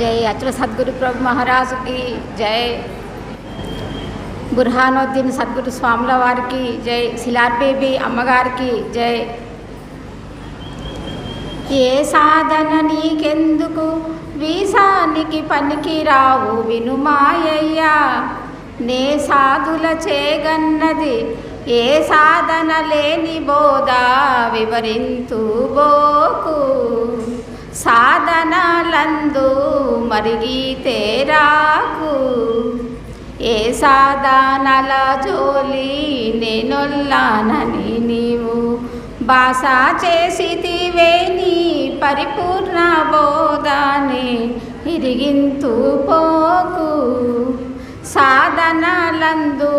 జై అచల సద్గురు ప్రభు మహారాజుకి జై. బుర్హానుద్దీన్ సద్గురు స్వాముల వారికి జై. శిలార్ బేబీ అమ్మగారికి జై. ఏ సాధన నీకెందుకు? వీసానికి పనికి రావు వినుమాయ్యా నే సాధుల చేగన్నది ఏ సాధన లేని బోధ వివరింతు బోకు. సాధనలందు మరిగితే రాకు ఏ సాధనల జోలి నేనొల్లానని నీవు బాస చేసితివే నీ పరిపూర్ణ బోధాన్ని ఇరిగింతు పోకు. సాధనలందు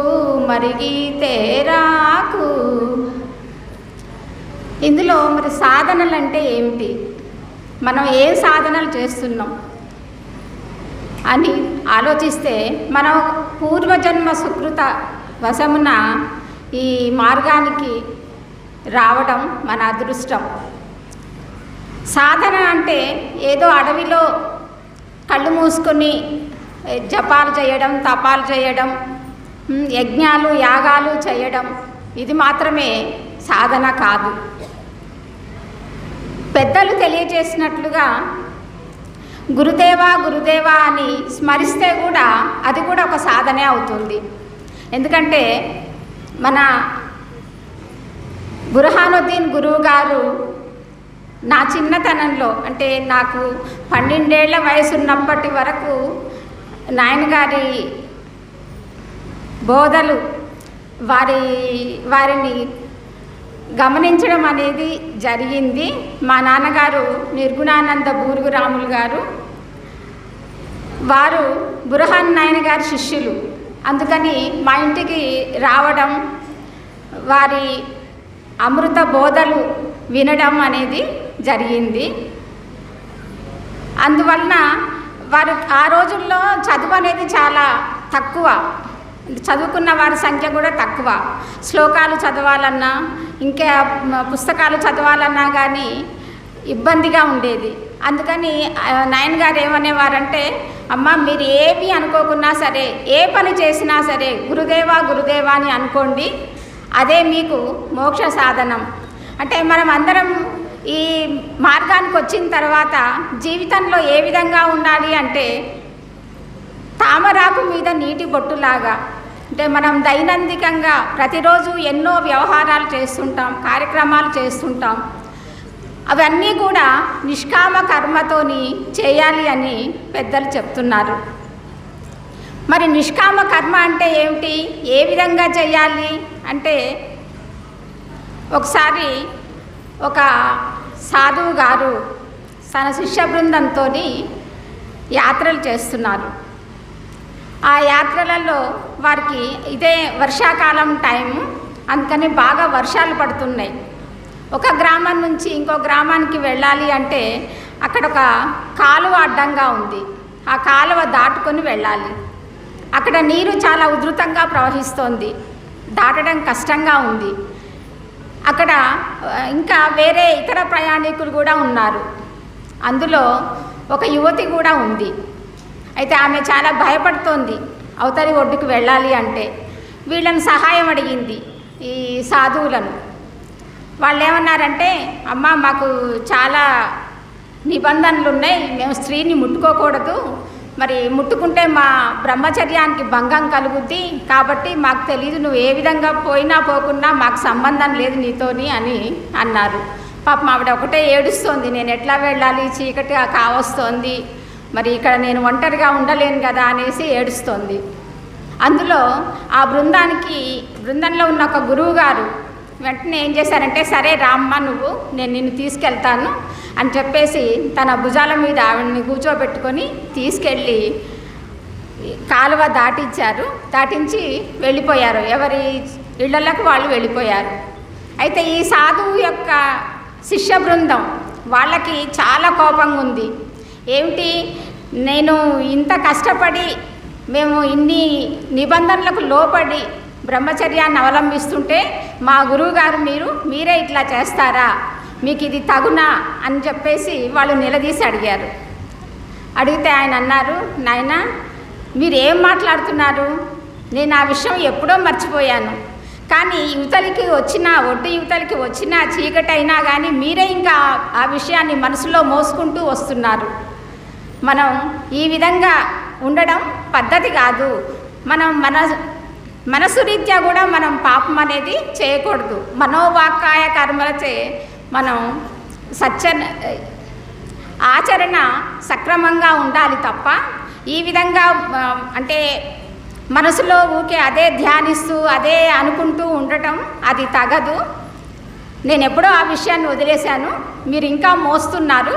మరిగితే రాకు ఇందులో మరి సాధనలు అంటే ఏమిటి? మనం ఏ సాధనలు చేస్తున్నాం? అని ఆలోచిస్తే మనం పూర్వజన్మ సుకృత వశమున ఈ మార్గానికి రావడం మన అదృష్టం. సాధన అంటే ఏదో అడవిలో కళ్ళు మూసుకొని జపాలు చేయడం తపాలు చేయడం యజ్ఞాలు యాగాలు చేయడం ఇది మాత్రమే సాధన కాదు. పెద్దలు తెలియజేసినట్లుగా గురుదేవా గురుదేవా అని స్మరిస్తే కూడా అది కూడా ఒక సాధనే అవుతుంది. ఎందుకంటే మన బుర్హానుద్దీన్ గురువు గారు నా చిన్నతనంలో అంటే నాకు పన్నెండేళ్ళ వయసు ఉన్నప్పటి వరకు నాయనగారి బోధలు వారి వారిని గమనించడం అనేది జరిగింది. మా నాన్నగారు నిర్గుణానంద బూరుగురాములు గారు. వారు బురహాన్ నాయన గారి శిష్యులు. అందుకని మా ఇంటికి రావడం వారి అమృత బోధలు వినడం అనేది జరిగింది. అందువలన వారు ఆ రోజుల్లో చదువు అనేది చాలా తక్కువ. చదువుకున్న వారి సంఖ్య కూడా తక్కువ. శ్లోకాలు చదవాలన్నా ఇంకా పుస్తకాలు చదవాలన్నా కానీ ఇబ్బందిగా ఉండేది. అందుకని నాయన్ గారు ఏమనేవారంటే అమ్మ మీరు ఏమి అనుకోకున్నా సరే ఏ పని చేసినా సరే గురుదేవా గురుదేవా అని అనుకోండి అదే మీకు మోక్ష సాధనం. అంటే మనం అందరం ఈ మార్గానికి వచ్చిన తర్వాత జీవితంలో ఏ విధంగా ఉండాలి అంటే తామరాకు మీద నీటి బొట్టులాగా అంటే మనం దైనందికంగా ప్రతిరోజు ఎన్నో వ్యవహారాలు చేస్తుంటాం కార్యక్రమాలు చేస్తుంటాం. అవన్నీ కూడా నిష్కామ కర్మతోని చేయాలి అని పెద్దలు చెప్తున్నారు. మరి నిష్కామ కర్మ అంటే ఏమిటి? ఏ విధంగా చేయాలి? అంటే ఒకసారి ఒక సాధువు గారు తన శిష్య బృందంతో యాత్రలు చేస్తున్నారు. ఆ యాత్రలలో వారికి ఇదే వర్షాకాలం టైం అందుకని బాగా వర్షాలు పడుతున్నాయి. ఒక గ్రామం నుంచి ఇంకో గ్రామానికి వెళ్ళాలి అంటే అక్కడ ఒక కాలువ అడ్డంగా ఉంది. ఆ కాలువ దాటుకొని వెళ్ళాలి. అక్కడ నీరు చాలా ఉధృతంగా ప్రవహిస్తోంది. దాటడం కష్టంగా ఉంది. అక్కడ ఇంకా వేరే ఇతర ప్రయాణికులు కూడా ఉన్నారు. అందులో ఒక యువతి కూడా ఉంది. అయితే ఆమె చాలా భయపడుతోంది. అవతలి ఒడ్డుకు వెళ్ళాలి అంటే వీళ్ళని సహాయం అడిగింది ఈ సాధువులను. వాళ్ళు ఏమన్నారంటే అమ్మ మాకు చాలా నిబంధనలు ఉన్నాయి మేము స్త్రీని ముట్టుకోకూడదు. మరి ముట్టుకుంటే మా బ్రహ్మచర్యానికి భంగం కలుగుద్ది. కాబట్టి మాకు తెలియదు నువ్వు ఏ విధంగా పోయినా పోకున్నా మాకు సంబంధం లేదు నీతోని అని అన్నారు. పాపం ఆవిడ ఒకటే ఏడుస్తోంది. నేను ఎట్లా వెళ్ళాలి? చీకటి కావస్తోంది. మరి ఇక్కడ నేను ఒంటరిగా ఉండలేను కదా అనేసి ఏడుస్తోంది. అందులో ఆ బృందానికి బృందంలో ఉన్న ఒక గురువు గారు వెంటనే ఏం చేశారంటే సరే రామ్మ నువ్వు నేను నిన్ను తీసుకెళ్తాను అని చెప్పేసి తన భుజాల మీద ఆవిడని కూర్చోబెట్టుకొని తీసుకెళ్ళి కాలువ దాటించారు. దాటించి వెళ్ళిపోయారు. ఎవరి ఇళ్ళలకు వాళ్ళు వెళ్ళిపోయారు. అయితే ఈ సాధువు యొక్క శిష్య బృందం వాళ్ళకి చాలా కోపంగా ఉంది ఏమిటి? నేను ఇంత కష్టపడి మేము ఇన్ని నిబంధనలకు లోపడి బ్రహ్మచర్యాన్ని అవలంబిస్తుంటే మా గురువుగారు మీరు మీరే ఇట్లా చేస్తారా? మీకు ఇది తగునా? అని చెప్పేసి వాళ్ళు నిలదీసి అడిగారు. అడిగితే ఆయన అన్నారు నాయన మీరు ఏం మాట్లాడుతున్నారు? నేను ఆ విషయం ఎప్పుడో మర్చిపోయాను. కానీ యువతలకి వచ్చిన ఒడ్డు యువతలకి వచ్చిన చీకటైనా కానీ మీరే ఇంకా ఆ విషయాన్ని మనసులో మోసుకుంటూ వస్తున్నారు. మనం ఈ విధంగా ఉండడం పద్ధతి కాదు. మనం మన మనసు రీత్యా కూడా మనం పాపం అనేది చేయకూడదు. మనోవాకాయ కర్మలచే మనం సత్య ఆచరణ సక్రమంగా ఉండాలి తప్ప ఈ విధంగా అంటే మనసులో ఊకే అదే ధ్యానిస్తూ అదే అనుకుంటూ ఉండటం అది తగదు. నేను ఎప్పుడో ఆ విషయాన్ని వదిలేశాను. మీరు ఇంకా మోస్తున్నారు.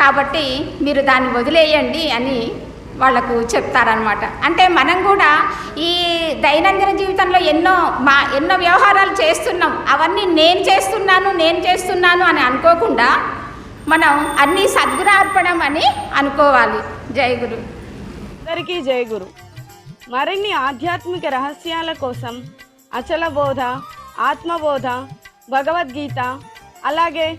కాబట్టి మీరు దాన్ని వదిలేయండి అని వాళ్ళకు చెప్తారనమాట అంటే మనం కూడా ఈ దైనందిన జీవితంలో ఎన్నో మా ఎన్నో వ్యవహారాలు చేస్తున్నాం. అవన్నీ నేను చేస్తున్నాను నేను చేస్తున్నాను అని అనుకోకుండా మనం అన్నీ సద్గురార్పణం అని అనుకోవాలి. జయగురు అందరికీ జయ గురు. మరిన్ని ఆధ్యాత్మిక రహస్యాల కోసం అచల బోధ ఆత్మబోధ భగవద్గీత అలాగే